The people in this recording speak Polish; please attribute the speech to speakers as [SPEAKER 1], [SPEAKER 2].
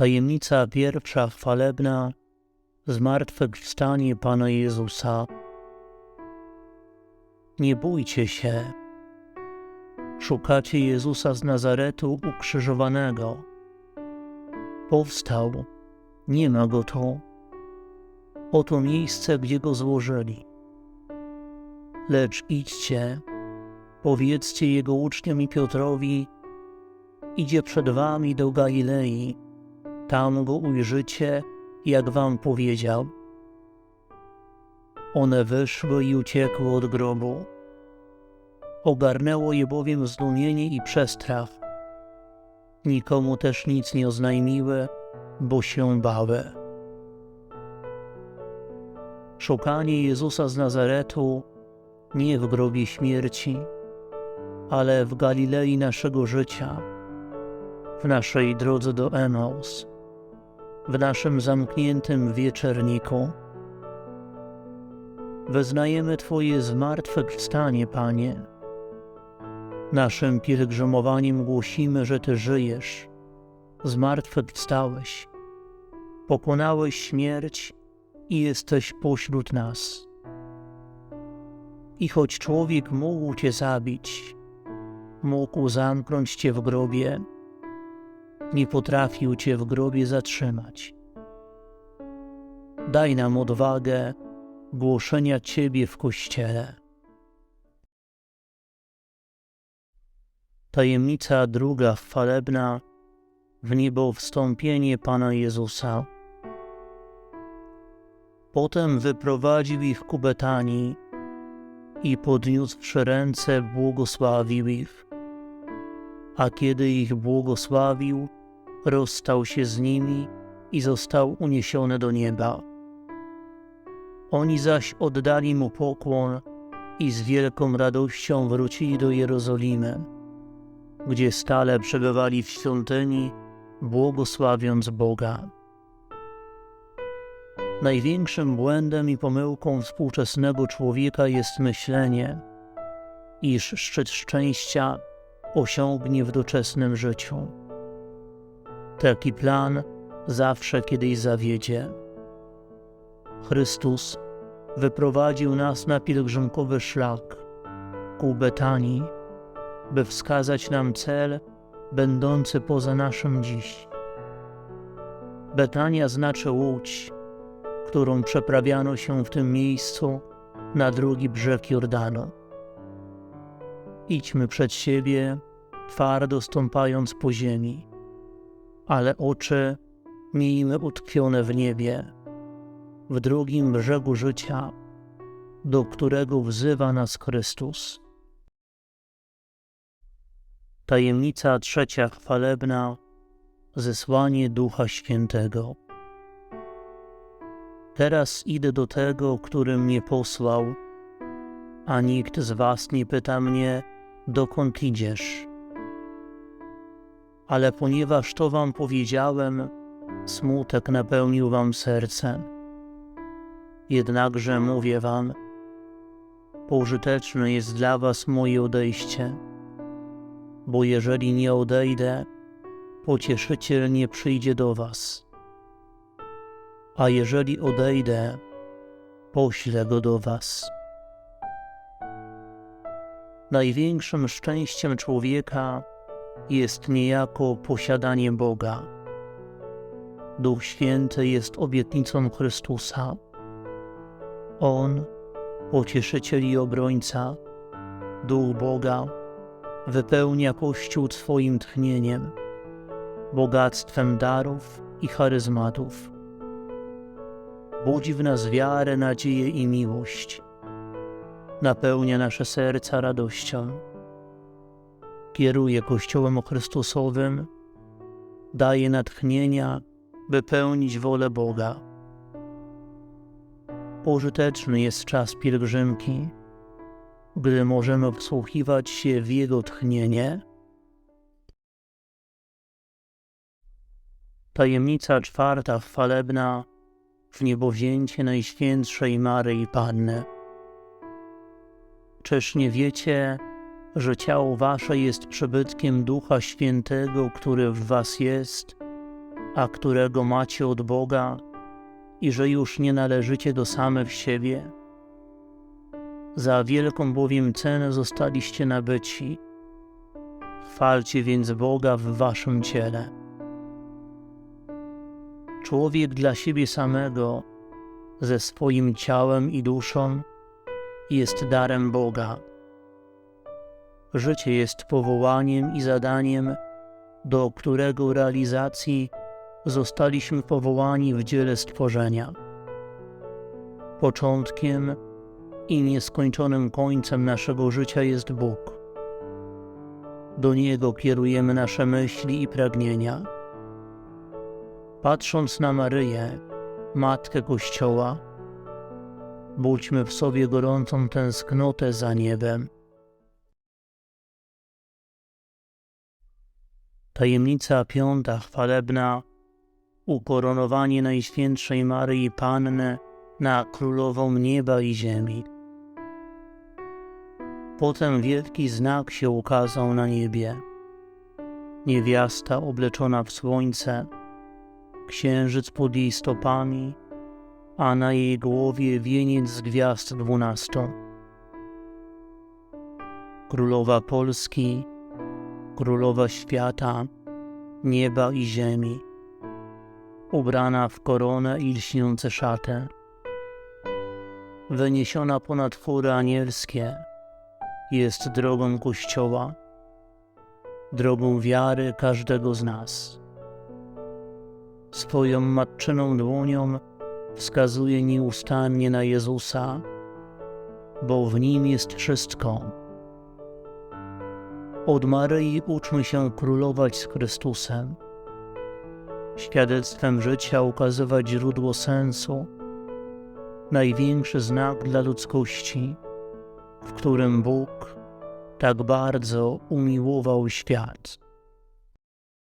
[SPEAKER 1] Tajemnica pierwsza chwalebna zmartwychwstanie Pana Jezusa. Nie bójcie się. Szukacie Jezusa z Nazaretu ukrzyżowanego. Powstał, nie ma go tu. Oto miejsce, gdzie go złożyli. Lecz idźcie, powiedzcie jego uczniom i Piotrowi, idzie przed wami do Galilei, tam go ujrzycie, jak wam powiedział. One wyszły i uciekły od grobu. Ogarnęło je bowiem zdumienie i przestrach. Nikomu też nic nie oznajmiły, bo się bały. Szukanie Jezusa z Nazaretu nie w grobie śmierci, ale w Galilei naszego życia, w naszej drodze do Emaus, w naszym zamkniętym wieczerniku. Wyznajemy Twoje zmartwychwstanie, Panie. Naszym pielgrzymowaniem głosimy, że Ty żyjesz, zmartwychwstałeś, pokonałeś śmierć i jesteś pośród nas. I choć człowiek mógł Cię zabić, mógł zamknąć Cię w grobie, nie potrafił Cię w grobie zatrzymać. Daj nam odwagę głoszenia Ciebie w Kościele. Tajemnica druga chwalebna w niebo wstąpienie Pana Jezusa. Potem wyprowadził ich ku Betanii i podniósłszy ręce błogosławił ich. A kiedy ich błogosławił, rozstał się z nimi i został uniesiony do nieba. Oni zaś oddali mu pokłon i z wielką radością wrócili do Jerozolimy, gdzie stale przebywali w świątyni, błogosławiąc Boga. Największym błędem i pomyłką współczesnego człowieka jest myślenie, iż szczyt szczęścia osiągnie w doczesnym życiu. Taki plan zawsze kiedyś zawiedzie. Chrystus wyprowadził nas na pielgrzymkowy szlak ku Betanii, by wskazać nam cel będący poza naszym dziś. Betania znaczy łódź, którą przeprawiano się w tym miejscu na drugi brzeg Jordanu. Idźmy przed siebie, twardo stąpając po ziemi, ale oczy miejmy utkwione w niebie, w drugim brzegu życia, do którego wzywa nas Chrystus. Tajemnica trzecia chwalebna zesłanie Ducha Świętego. Teraz idę do tego, który mnie posłał, a nikt z was nie pyta mnie, dokąd idziesz. Ale ponieważ to wam powiedziałem, smutek napełnił wam serce. Jednakże mówię wam, pożyteczne jest dla was moje odejście, bo jeżeli nie odejdę, pocieszyciel nie przyjdzie do was. A jeżeli odejdę, poślę go do was. Największym szczęściem człowieka jest niejako posiadanie Boga. Duch Święty jest obietnicą Chrystusa. On, pocieszyciel i obrońca, Duch Boga, wypełnia Kościół swoim tchnieniem, bogactwem darów i charyzmatów. Budzi w nas wiarę, nadzieję i miłość napełnia nasze serca radością. Kieruje Kościołem Chrystusowym, daje natchnienia, by pełnić wolę Boga. Pożyteczny jest czas pielgrzymki, gdy możemy wsłuchiwać się w Jego tchnienie. Tajemnica czwarta chwalebna w niebowzięcie Najświętszej Maryi Panny. Czyż nie wiecie, że ciało wasze jest przybytkiem Ducha Świętego, który w was jest a którego macie od Boga i że już nie należycie do samych siebie. Za wielką bowiem cenę zostaliście nabyci. Chwalcie więc Boga w waszym ciele. Człowiek dla siebie samego, ze swoim ciałem i duszą, jest darem Boga. Życie jest powołaniem i zadaniem, do którego realizacji zostaliśmy powołani w dziele stworzenia. Początkiem i nieskończonym końcem naszego życia jest Bóg. Do Niego kierujemy nasze myśli i pragnienia. Patrząc na Maryję, Matkę Kościoła, budźmy w sobie gorącą tęsknotę za niebem. Tajemnica piąta chwalebna ukoronowanie Najświętszej Maryi Panny na Królową Nieba i Ziemi. Potem wielki znak się ukazał na niebie. Niewiasta obleczona w słońce, księżyc pod jej stopami, a na jej głowie wieniec z gwiazd dwunastą. Królowa Polski, królowa świata, nieba i ziemi, ubrana w koronę i lśniące szaty, wyniesiona ponad chóry anielskie, jest drogą Kościoła, drogą wiary każdego z nas. Swoją matczyną dłonią wskazuje nieustannie na Jezusa, bo w Nim jest wszystko. Od Maryi uczmy się królować z Chrystusem, świadectwem życia ukazywać źródło sensu, największy znak dla ludzkości, w którym Bóg tak bardzo umiłował świat.